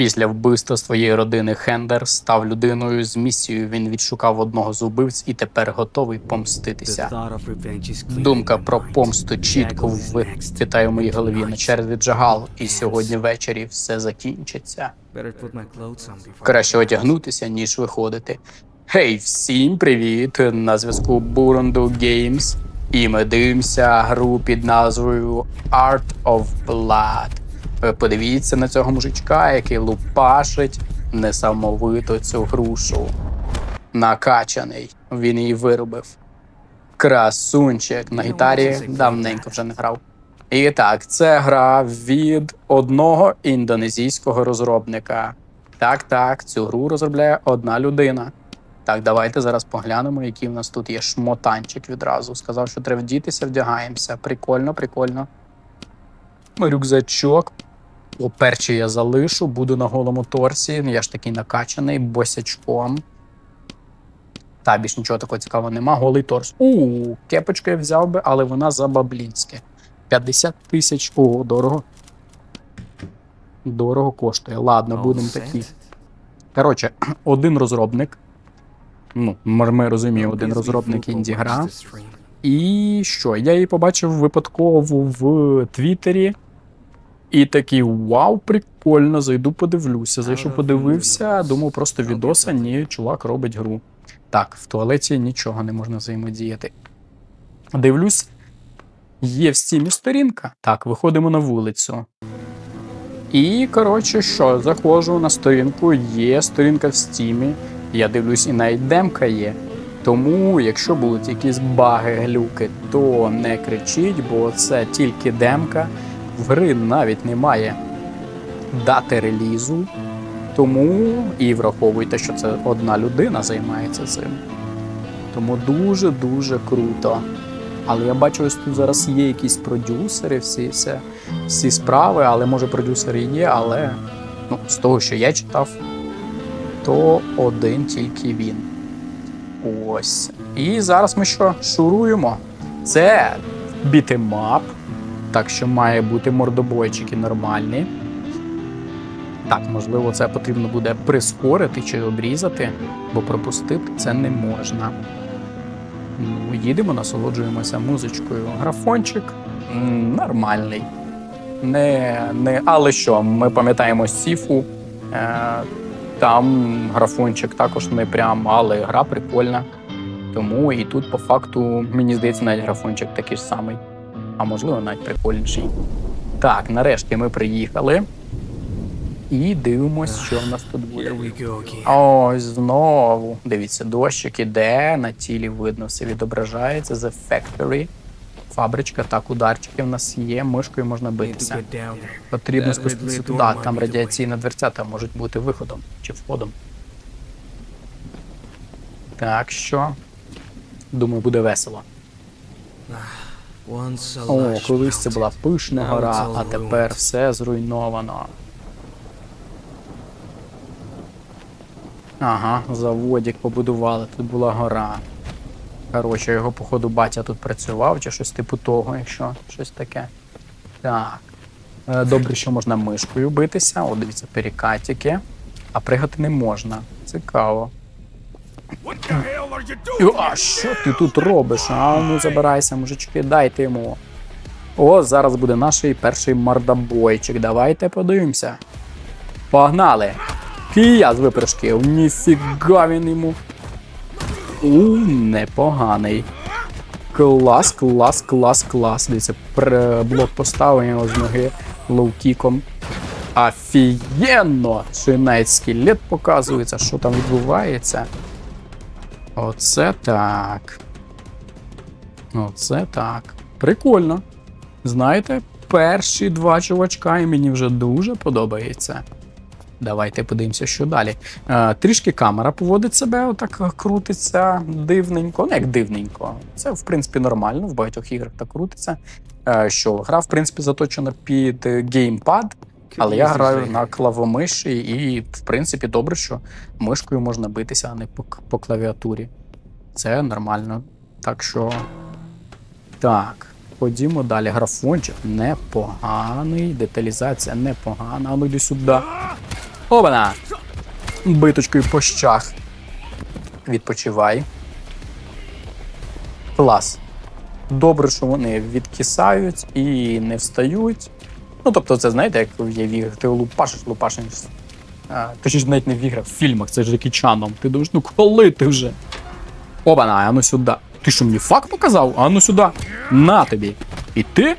Після вбивства своєї родини Хендер став людиною з місією. Він відшукав одного з убивць і тепер готовий помститися. Думка про помсту чітко витає в моїй голові на черзі Джагал, і сьогодні ввечері все закінчиться. Краще одягнутися, ніж виходити. Гей, всім привіт! На зв'язку Бурунду Games. І ми дивимося гру під назвою Art of Blood. Ви подивіться на цього мужичка, який лупашить несамовито цю грушу. Накачаний. Він її виробив. Красунчик на гітарі давненько вже не грав. І так, це гра від одного індонезійського розробника. Так, так, цю гру розробляє одна людина. Так, давайте зараз поглянемо, який в нас тут є шмотанчик відразу. Сказав, що треба вдітися, вдягаємося. Прикольно, прикольно. Рюкзачок. Оперче я залишу, буду на голому торсі. Я ж такий накачаний, босячком. Та більш нічого такого цікавого нема. Голий торс. У, кепочку я взяв би, але вона за баблінське. 50 тисяч. Ого, дорого. Дорого коштує. Ладно, будемо такі. Коротше, один розробник. Ну, ми розуміємо, один розробник інді гра. І що? Я її побачив випадково в Твіттері. І такий вау, прикольно, зайду подивлюся. Зайшов, подивився, думав, просто відоса, ні, чувак робить гру. Так, в туалеті нічого не можна взаємодіяти. Дивлюсь, є в стімі сторінка. Так, виходимо на вулицю. І, коротше, що, заходжу на сторінку, є сторінка в стімі. Я дивлюсь, і навіть демка є. Тому, якщо будуть якісь баги, глюки, то не кричіть, бо це тільки демка. В гри навіть немає дати релізу. Тому і враховуйте, що це одна людина займається цим. Тому дуже-дуже круто. Але я бачу, ось тут зараз є якісь продюсери, всі, все, всі справи, але може продюсери є, але ну, з того, що я читав, то один тільки він. Ось. І зараз ми що? Шуруємо. Це бітемап. Так що має бути мордобойчики нормальні. Так, можливо, це потрібно буде прискорити чи обрізати, бо пропустити це не можна. Ну, їдемо, насолоджуємося музичкою. Графончик нормальний. Не, не, але що, ми пам'ятаємо Сіфу. Е, там графончик також не прям, але гра прикольна. Тому і тут, по факту, мені здається, навіть графончик такий ж самий. А можливо, навіть прикольніший. Так, нарешті ми приїхали. І дивимось, що в нас тут буде. Ось знову. Дивіться, дощик іде, на тілі видно, все відображається. The Factory. Фабричка, так, ударчики в нас є, мишкою можна битися. Потрібно спуститися туди, там радіаційна дверцята можуть бути виходом чи входом. Так що. Думаю, буде весело. О, колись це була пишна гора, а тепер все зруйновано. Ага, заводик побудували, тут була гора. Коротше, його, походу, батя тут працював, чи щось типу того, якщо щось таке. Так. Е, Добре, що можна мишкою битися. О, дивіться, перекатики. А пригати не можна. Цікаво. А що ти тут робиш? А ну забирайся, мужички, дайте йому. О, зараз буде наш перший мордобойчик. Давайте подивимося. Погнали! Кія з випрыжків. Ніфіга він йому. У, непоганий. Клас, клас, клас, клас. Дивіться, блок поставив його з ноги лоукіком. Офігенно! Ще навіть скелет показується, що там відбувається. Оце так. Оце так. Прикольно. Знаєте, перші два чувачка і мені вже дуже подобається. Давайте подивимося, що далі. Е, трішки камера поводить себе, отак крутиться дивненько. Ну, як дивненько. Це, в принципі, нормально, в багатьох іграх так крутиться. Е, що гра, в принципі, заточена під геймпад, але я граю на клавомиші, і, в принципі, добре, що мишкою можна битися, а не по, по клавіатурі. Це нормально. Так що. Так, ходімо далі. Графончик непоганий, деталізація непогана. А ну йди сюди. Обана! Биточкою по щах. Відпочивай. Клас. Добре, що вони відкисають і не встають. Ну, тобто, це знаєте, як є в іграх, ти лупашиш, лупашиш. А, точніше, навіть не в іграх, в фільмах, це ж Джекі Чаном. Ти думаєш, ну коли ти вже? Обана, а ну сюди. Ти що мені факт показав? А ну сюди. На тобі. І ти?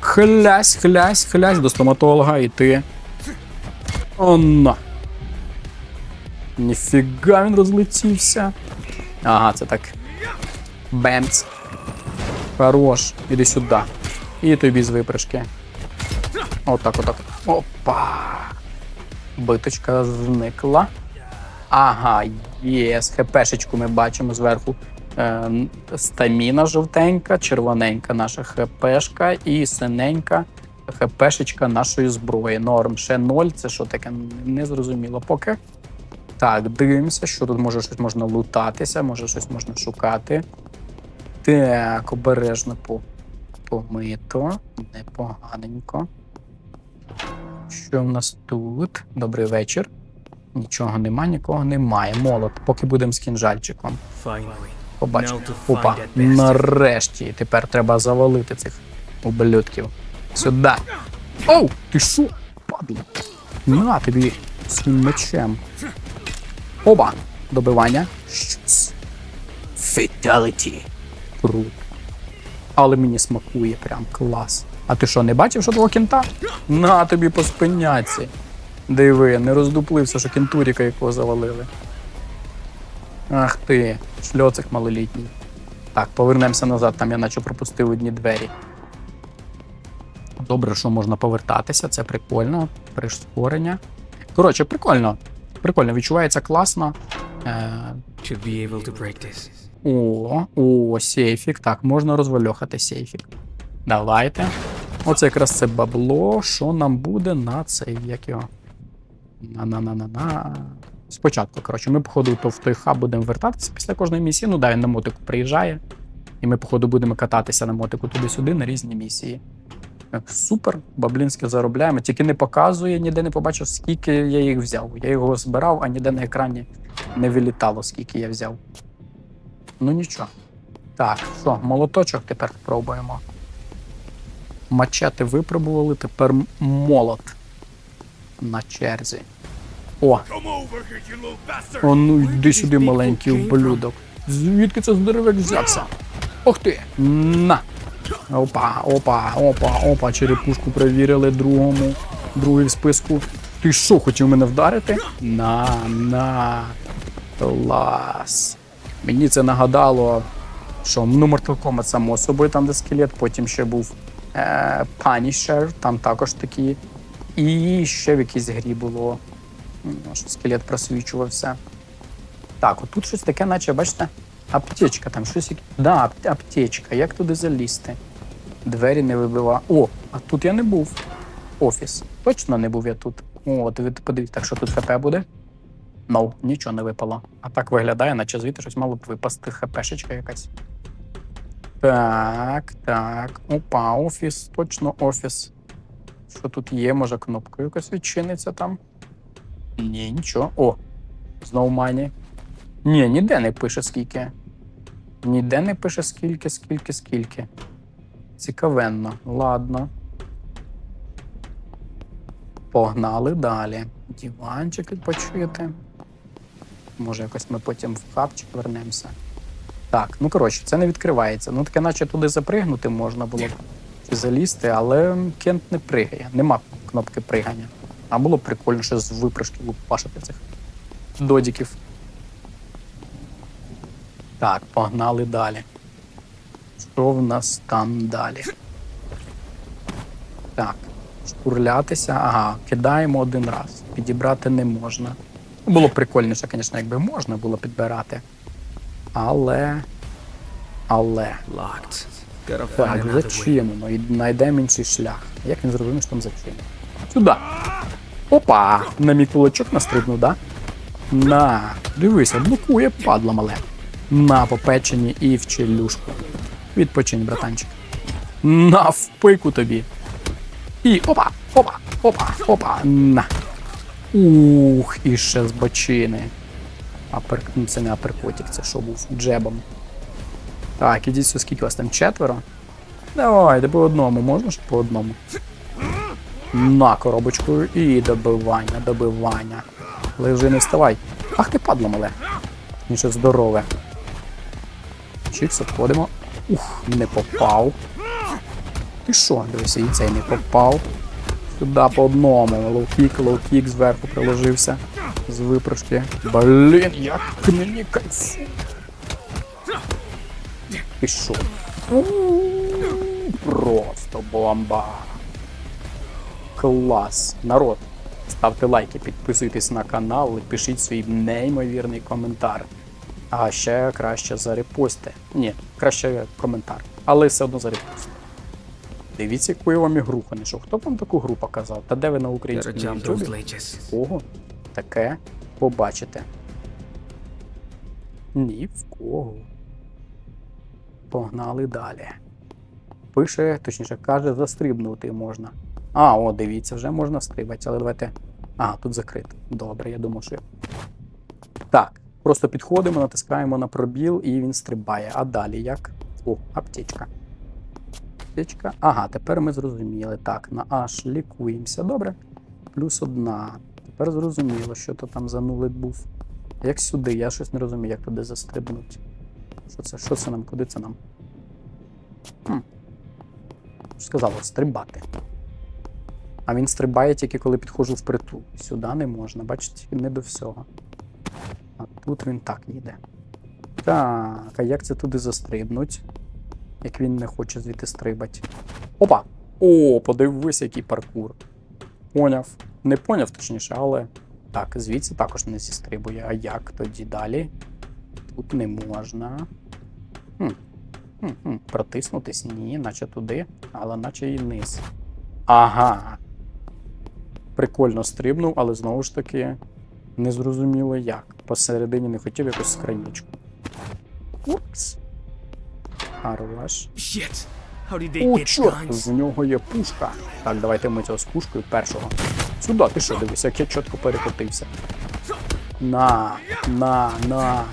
Хлясь, хлясь, хлясь до стоматолога, і ти. Оно. Ніфіга він розлетівся. Ага, це так. Бемц. Хорош. Іди сюди. І тобі з випрыжки. Отак, отак. Опа. Биточка зникла. Ага, є. Хпшечку ми бачимо зверху. Е, стаміна жовтенька, червоненька наша хпшка і синенька хпшечка нашої зброї. Норм. Ще 0. Це що таке? Не зрозуміло поки. Так, дивимося, що тут може щось можна лутатися, може щось можна шукати. Так, обережно помито. Непоганенько. Що в нас тут? Добрий вечір. Нічого нема, нікого немає. Молот, поки будемо з кінжальчиком. Побачимо. Опа, нарешті. Тепер треба завалити цих ублюдків. Сюди. Оу! Ти що? Падло. На тобі своїм мечем. Оба! Добивання. Щось. Круто. Але мені смакує прям клас. А ти що, не бачив, що твого кінта? На тобі по спиняці. Диви, не роздуплився, що кінтуріка якого завалили. Ах ти, шльоцик малолітній. Так, повернемося назад, там я наче пропустив одні двері. Добре, що можна повертатися, це прикольно. Прискорення. Коротше, прикольно. Прикольно, відчувається класно. Е, To be able to break this. о, о, сейфік. Так, можна розвальохати сейфік. Давайте. Оце якраз це бабло. Що нам буде на цей, як його? На-на-на-на-на. Спочатку, коротше, ми, походу, то в той хаб будемо вертатися після кожної місії. Ну, да, він на мотику приїжджає. І ми, походу, будемо кататися на мотику туди-сюди на різні місії. Е, Супер, баблінське заробляємо. Тільки не показує, ніде не побачив, скільки я їх взяв. Я його збирав, а ніде на екрані не вилітало, скільки я взяв. Ну нічого. Так, що, молоточок тепер пробуємо. Мачети випробували, тепер молот на черзі. О, о, ну йди сюди, маленький ублюдок. Звідки це здоровик взявся? Ох ти! На! Опа, опа, опа, опа, черепушку перевірили другому, другий в списку. Ти що, хотів мене вдарити? На, на. Клас. Мені це нагадало, що ну, Mortal Kombat само собою, там де скелет, потім ще був Punisher, там також такі. І ще в якійсь грі було, що скелет просвічувався. Так, отут щось таке, наче, бачите, аптечка, там щось. Да, аптечка. Як туди залізти? Двері не вибива. О, а тут я не був. Офіс. Точно не був я тут. О, подивіться, так що тут ХП буде? Ну, нічого не випало. А так виглядає, наче звідти щось мало б випасти ХПшечка якась. Так, так. Опа, офіс, точно офіс. Що тут є? Може кнопка якась відчиниться там? Ні, нічого. О, знову мані. Ні, ніде не пише скільки. Ніде не пише скільки, скільки, скільки. Цікавенно. Ладно. Погнали далі. Діванчик відпочити. Може, якось ми потім в хабчик вернемося. Так, ну коротше, це не відкривається. Ну таке, наче туди запригнути можна було чи залізти, але кент не пригає. Нема кнопки пригання. А було б прикольно ще з випрыжки лупашити цих додіків. Так, погнали далі. Що в нас там далі? Так, шкурлятися. Ага, кидаємо один раз. Підібрати не можна. Було б прикольніше, звісно, якби можна було підбирати. Але. Але. Так, зачинено. І знайдемо інший шлях. Як він зрозумів, що там зачинено? Сюди. Опа! На мій кулачок настрибнув, да? На, дивися, блокує, падла мале. На попечені і в челюшку. Відпочинь, братанчик. На в пику тобі. І опа, опа, опа, опа, на. Ух, і ще з бочини. Апер... ну, Це не аперкотик, це що був джебом. Так, ідіть сюди, скільки вас там четверо? Давайте по одному, можна ж по одному? На коробочку і добивання, добивання. Лежи, не вставай. Ах ти падло мале. Інше здорове. Чікс, обходимо. Ух, не попав. Ти що? Дивися, і цей не попав. Сюди по одному. Лоу-кік, лоу-кік зверху приложився. З випрошки. Блін, як мені кайфу. Ти що? Просто бомба. Клас. Народ. Ставте лайки, підписуйтесь на канал і пишіть свій неймовірний коментар. А ще краще зарепости. Ні, краще коментар. Але все одно зарепости. Дивіться, яку я вам ігру знайшов. Хто вам таку гру показав? Та де ви на українському ютубі? Ого, таке побачите. Ні в кого. Погнали далі. Пише, точніше, каже, застрибнути можна. А, о, дивіться, вже можна стрибати, але давайте. Ага, тут закрито. Добре, я думав, що. Так, просто підходимо, натискаємо на пробіл і він стрибає. А далі як? О, аптечка. Аптечка. Ага, тепер ми зрозуміли. Так, на H лікуємося, добре. Плюс одна. Тепер зрозуміло, що то там за нулик був. Як сюди? Я щось не розумію, як туди застрибнути. Що це? Що це нам? Куди це нам? Хм. Сказало, стрибати. А він стрибає тільки коли підходжу впритул. Сюди не можна, бачите, не до всього. А тут він так їде. Так, а як це туди застрибнуть? Як він не хоче звідти стрибати. Опа! О, подивись, який паркур. Поняв. Не поняв, точніше, але. Так, звідси також не зістрибує. А як тоді далі? Тут не можна. Хм. Хм, хм. Протиснутись? Ні, наче туди, але наче і вниз. Ага. Прикольно стрибнув, але знову ж таки не зрозуміло як. Посередині не хотів якусь скранічку. Упс. Хорош. О, чорт, в нього є пушка. Так, давайте ми цього з пушкою першого. Сюди, ти що, дивись, як я чітко перекотився. На, на, на.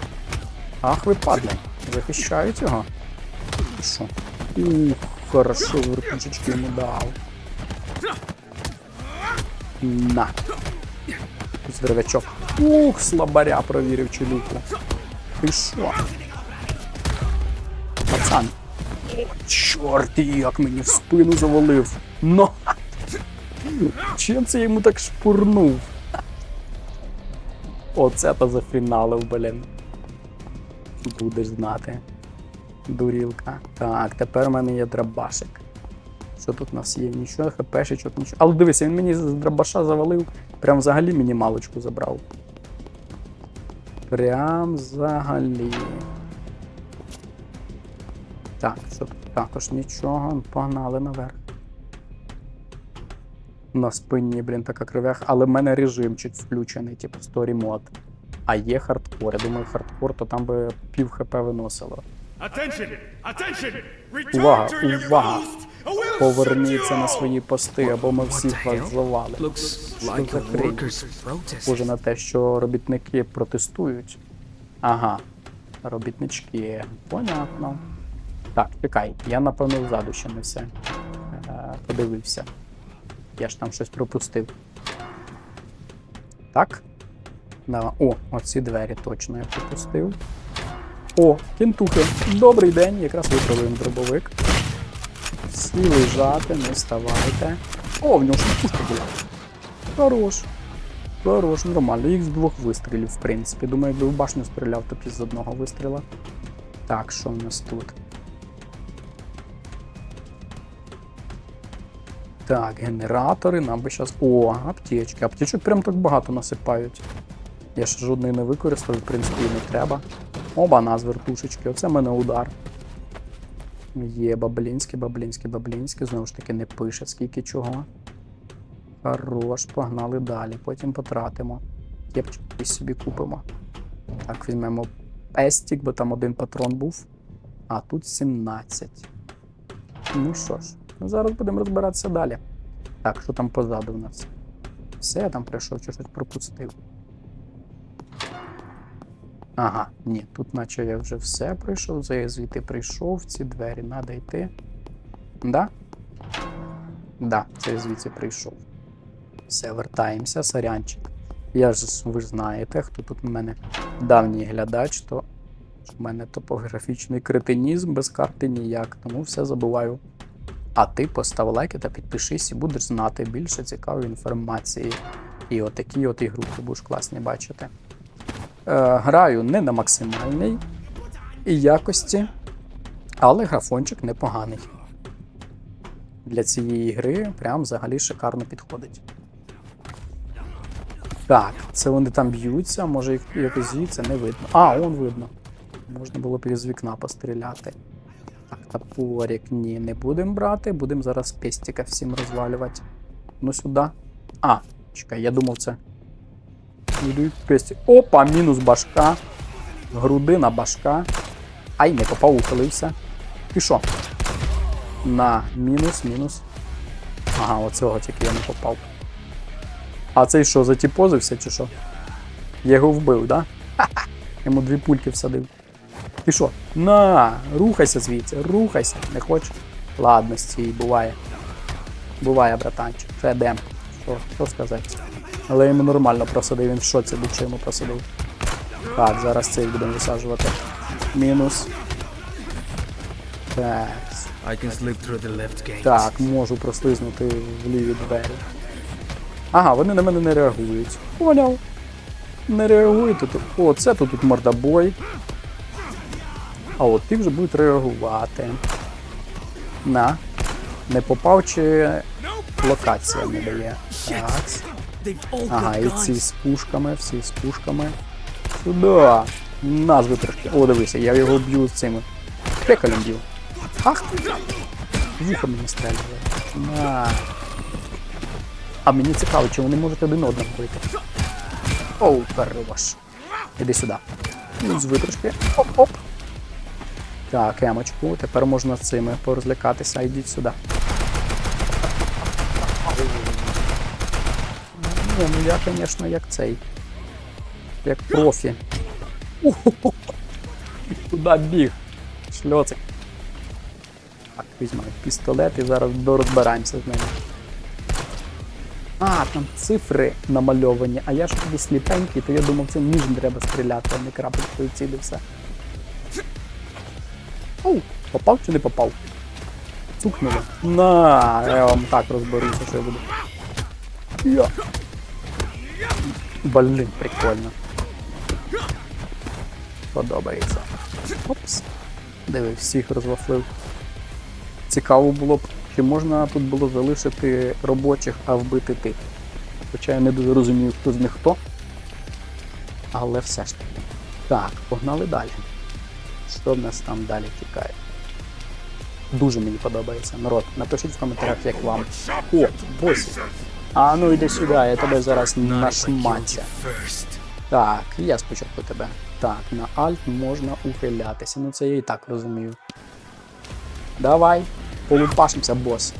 Ах, ви падли. Захищають його. Що? Ух, хорошо, вертушечки йому дав. На. Здоровячок. Ух, слабаря провірив челюку. Ти що? Пацан. Чорт, як мені в спину завалив. Но. Чим це йому так шпурнув? Оце то зафіналив, блін. Будеш знати. Дурілка. Так, тепер у мене є драбашик. Що тут у нас є? Нічого, хпшечок, нічого. Але дивися, він мені з драбаша завалив. Прям взагалі мінімалочку забрав. Прям взагалі. Так, що тут також нічого, погнали наверх. На спині, блін, така кривях, але в мене режимчик включений, типу сторі мод. А є хардкор. Я думаю, хардкор, то там би пів хп виносило. Attention! Attention! Увага, увага! Поверніться на свої пости, або ми всіх вас hell? завали. Looks Що like за a хрень? workers' protest. Схоже на те, що робітники протестують. Ага. Робітнички. Понятно. Так, чекай, я напевно ззаду ще не все е, подивився. Я ж там щось пропустив. Так. Да. О, оці двері точно я пропустив. О, кінтухи. Добрий день, якраз виправив дробовик. Всі лежати, не вставайте. О, в нього ж пушка була. Хорош. Хорош, нормально. Їх з двох вистрілів, в принципі. Думаю, якби в башню стріляв, то б з одного вистріла. Так, що в нас тут? Так, генератори, нам би зараз. О, аптечки. Аптечок прям так багато насипають. Я ще жодної не використав, в принципі, і не треба. Оба нас вертушечки. Оце в мене удар. Є баблінський, баблінський, баблінський. Знову ж таки, не пише, скільки чого. Хорош, погнали далі. Потім потратимо. Кепчик якийсь собі купимо. Так, візьмемо пестик, бо там один патрон був. А тут 17. Ну що ж, зараз будемо розбиратися далі. Так, що там позаду в нас? Все я там прийшов, чи щось пропустив. Ага, ні, тут наче я вже все пройшов, за звідти прийшов, ці двері треба йти. Да? Да, це звідси прийшов. Все, вертаємося, сорянчик. Я ж ви ж знаєте, хто тут у мене давній глядач, то в мене топографічний кретинізм без карти ніяк, тому все забуваю. А ти постав лайки та підпишись і будеш знати більше цікавої інформації. І отакі от ігрухи будеш класні бачити. Е, граю не на максимальній якості, але графончик непоганий. Для цієї гри прям взагалі шикарно підходить. Так, це вони там б'ються, може якось звідси не видно. А, он видно. Можна було б із вікна постріляти. Топорик ні, не будемо брати, будемо зараз пестика всім розвалювати. Ну сюди. А, чекай, я думав це. Опа, мінус башка. Грудина башка. Ай, не попав, ухилився. І що? На, мінус, мінус. Ага, оцього тільки я не попав. А цей що, затіпозився чи що? Я його вбив, да? Йому дві пульки всадив. Що? На, рухайся звідси, рухайся, не хочеш? Ладно, стій, буває. Буває, братанчик. Це дем. Що, що сказати? Але йому нормально просадив, він в шоці був, що йому просадив. Так, зараз цей будемо висаджувати. Мінус. Так. I can slip through the left gate. Так, можу прослизнути в ліві двері. Ага, вони на мене не реагують. Поняв. Не реагують тут. О, це тут, тут мордобой. А от ти вже будеш реагувати. На. Не попав чи локація не дає. Так. Ага, і ці з пушками, всі з пушками. Сюди. Назви трошки. О, дивися, я його б'ю з цими. Пекалем б'ю. Ах! Вухами не стрелює. На. А мені цікаво, чи вони можуть один одного бити. Оу, хорош. Іди сюди. З витрошки. Оп-оп. Так, емочку. Тепер можна з цими порозлякатися. Йдіть сюди. Ні, ну я, звісно, як цей. Як профі. Куди біг? Шльоцик. Так, візьмемо пістолет і зараз дорозбираємося з ними. А, там цифри намальовані, а я ж тоді сліпенький, то я думав, це ніжно треба стріляти, а не крапочкою цілі все. Оу, попав чи не попав? Цукнуло. На, я вам так розберуся, що я буду. Я. Блін, прикольно. Подобається. Опс. Диви, всіх розвафлив. Цікаво було б, чи можна тут було залишити робочих, а вбити тих. Хоча я не дуже розумію, хто з них хто. Але все ж таки. Так, погнали далі. Що в нас там далі тікає? Дуже мені подобається. Народ, напишіть в коментарях, як вам. О, босі. А ну йди сюди, я тебе зараз нашманця. Так, я спочатку тебе. Так, на Alt можна ухилятися. Ну це я і так розумію. Давай, полупашимося, бос.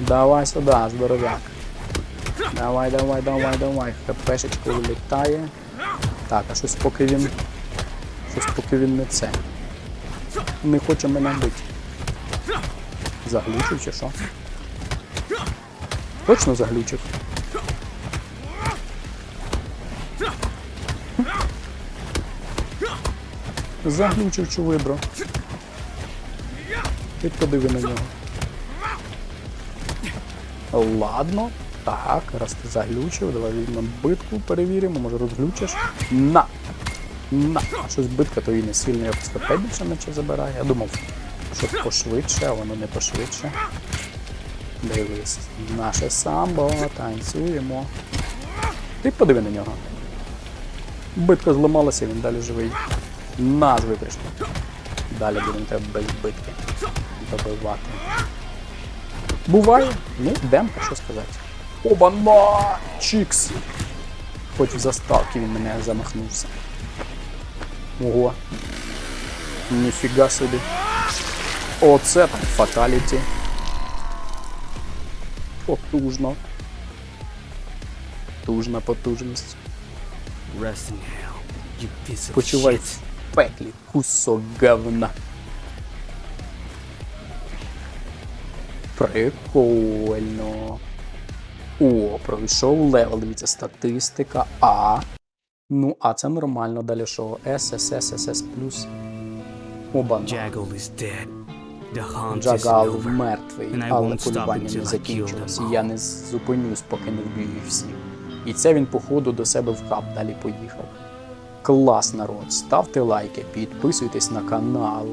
Давай сюди, здоровяк. Давай, давай, давай, давай. ХПшечка вилітає. Так, а щось поки він. Щось поки він не це. Не хоче мене бити. Заглючив чи що? Точно заглючив? Заглючив чувибро. Ти подиви на нього. Ладно. Так, раз ти заглючив, давай візьмемо битку, перевіримо, може розглючиш. На! На! Щось битка, то і не сильно якось КП більше наче забирає. Я думав, що пошвидше, а воно не пошвидше. Дивись, наше самбо, танцюємо. Ти подиви на нього. Битка зламалася, він далі живий. На, з. Далі будемо тебе без битки добивати. Буває. Ну, демка, що сказати. Оба-на! Чікс! Хоч в заставки він мене замахнувся. Ого. Ніфіга собі. Оце там фаталіті. Потужно. Потужна потужність. Почувай в пеклі кусок говна. Прикольно. О, пройшов левел, дивіться, статистика А. Ну, а це нормально. Далі що? С, С, С, С, С плюс. Оба. Джагал мертвий, але полювання не закінчилось. І я не зупинюсь, поки не вб'ю їх всіх. І це він, походу, до себе в хаб далі поїхав. Клас, народ! Ставте лайки, підписуйтесь на канал.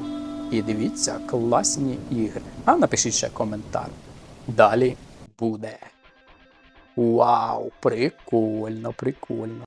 І дивіться класні ігри. А напишіть ще коментар. Далі буде. Вау, прикольно, прикольно.